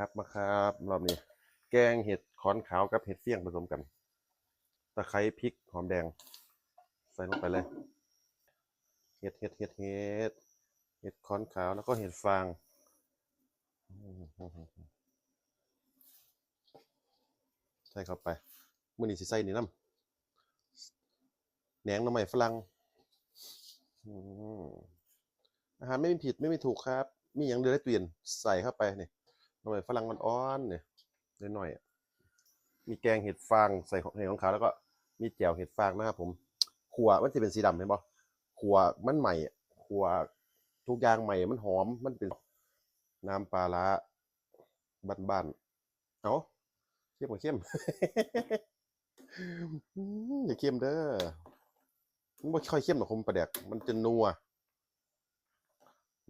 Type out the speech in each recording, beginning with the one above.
ครับมาครับรอบนี้ แกงเห็ดขอนขาวกับเห็ดเฟี้ยงผสมกัน ตะไคร้พริกหอมแดง ใส่ลงไปเลยเห็ดเห็ดเห็ดเห็ดเห็ดขอนขาวแล้วก็เห็ดฟางใส่เข้าไปมื้อนี้สิใส่นี่น้ำแหนงหน่อไม้ฝรั่งอืมอาหารไม่มีผิดไม่มีถูกครับ มีอย่างเดียวได้เปลี่ยนใส่เข้าไปนี่ห น่อไมฝรั่งอ่อนเนี่ยน้อยๆมีแกงเห็ดฟางใส่ของเห็ดของขาวแล้วก็มีแจ่วเห็ดฟางนะครับผมขัวมันจะเป็นสีดำเห็นปะขัวมันใหม่ขัวทุกอย่างใหม่มันหอมมันเป็นน้ำปลาร้าบ้านๆเอ้าเข้มกับเข้มอย่าเข้มเด้อมันไม่ค่อยเข้มหรอกผมปลาแดกมันจะนัว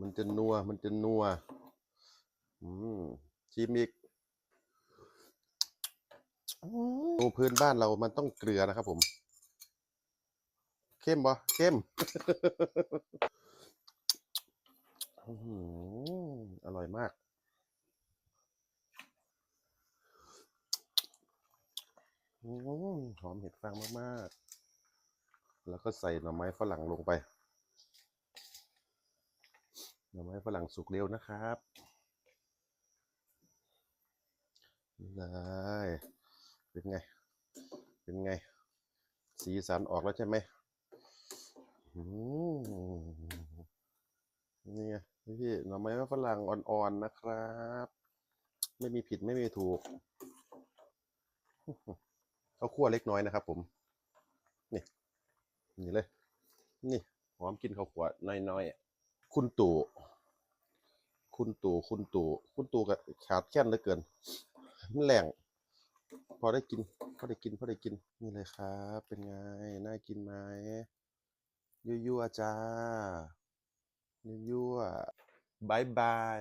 มันจะนัว มันจะนัว อืม ชิมอีกอืมโอ้พื้นบ้านเรามันต้องเกลือนะครับผม เข้มบ่เข้มอื้อหืออร่อยมากอืมหอมเห็ดฟางมาก ๆ แล้วก็ใส่หน่อไม้ฝรั่งลงไป หน่อไม้ฝรั่งสุกเร็วนะครับ นี่เลยเป็นไง เป็นไง สีสันออกแล้วใช่ไหมนี่ไงพี่หน่อไม้ฝรั่งอ่อนๆนะครับ ไม่มีผิดไม่มีถูกข้าวคั่วเล็กน้อยนะครับ ผม นี่ นี่เลย นี่หอมกินข้าวคั่วน้อยๆคุณตู่คุณตู่คุณตู่คุณตู่กับขาดแคลนเหลือเกิน มันแรงพอได้กิน พอได้กิน พอได้กิน นี่เลยครับ เป็นไง น่ากินไหมยั่วๆจ้ายั่วๆบายบาย